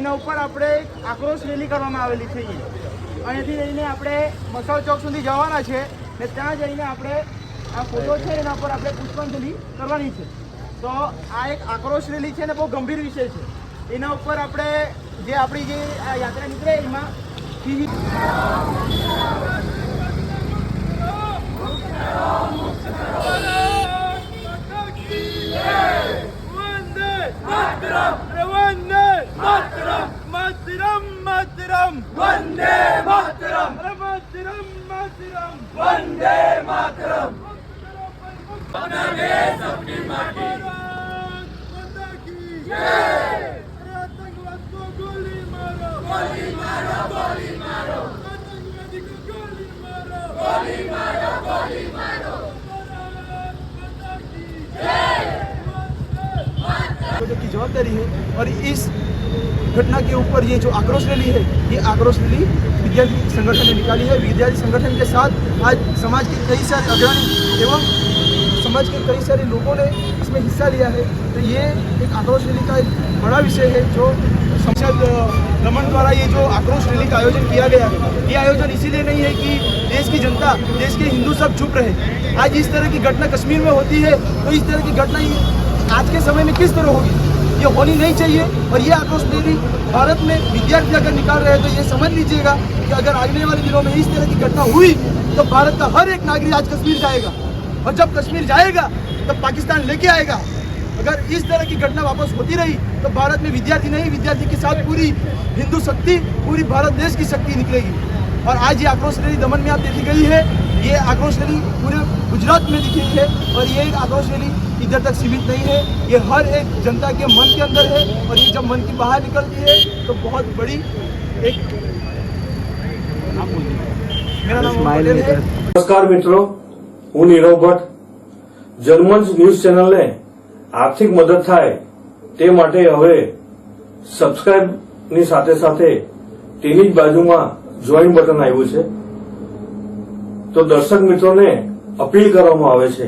એના ઉપર આપણે આક્રોશ રેલી કરવામાં આવેલી છે અને અહીંયાથી લઈને આપણે મસાલ ચોક સુધી જવાના છે ને ત્યાં જઈને આપણે આ ફોટો છે એના પર આપણે પુષ્પાંજલિ કરવાની છે. તો આ એક આક્રોશ રેલી છે ને બહુ ગંભીર વિષય છે. એના ઉપર આપણે જે આપણી જે આ યાત્રા નીકળે એમાં ટીવી மாத்திரம் மாத்திரம் மாத்திரம் வந்தே மாத்திரம் மாத்திரம் மாத்திரம் வந்தே மாத்திரம் सबकी माटी जवाबदारी है और इस घटना के ऊपर ये जो आक्रोश रैली है, ये आक्रोश रैली विद्यार्थी संगठन ने निकाली है। विद्यार्थी संगठन के साथ आज समाज के कई सारे अग्रणी एवं समाज के कई सारे लोगों ने इसमें हिस्सा लिया है। तो ये एक आक्रोश रैली का एक बड़ा विषय है जो संसद दमन द्वारा ये जो आक्रोश रैली का आयोजन किया गया है, ये आयोजन इसीलिए नहीं है कि देश की जनता, देश के हिंदू सब चुप रहे। आज इस तरह की घटना कश्मीर में होती है तो इस तरह की घटना आज के समय में किस तरह होगी? ये होनी नहीं चाहिए और ये आक्रोश रैली भारत में विद्यार्थी अगर निकाल रहे हैं तो ये समझ लीजिएगा कि अगर आने वाले दिनों में इस तरह की घटना हुई तो भारत का हर एक नागरिक आज कश्मीर जाएगा। और जब कश्मीर जाएगा, तब पाकिस्तान लेके आएगा। अगर इस तरह की घटना वापस होती रही तो भारत में विद्यार्थी नहीं, विद्यार्थी के साथ पूरी हिंदू शक्ति, पूरी भारत देश की शक्ति निकलेगी। और आज ये आक्रोश रैली दमन में आप देखी गई है। ये आक्रोश रैली पूरे गुजरात में दिखी है और ये आक्रोश रैली इधर तक सीमित नहीं है ये हर एक जनता के मन के अंदर है और ये जब मन की बाहर निकलती है तो बहुत बड़ी एक मेरा नाम अमर पटेल है નમસ્કાર મિત્રો હું નીરવ ભટ્ટ જર્મન્સ ન્યૂઝ ચેનલને આર્થિક મદદ થાય તે માટે હવે સબસ્ક્રાઇબની સાથે સાથે તેની જ બાજુમાં જોઈન બટન આવ્યું છે તો દર્શક મિત્રોને અપીલ કરવામાં આવે છે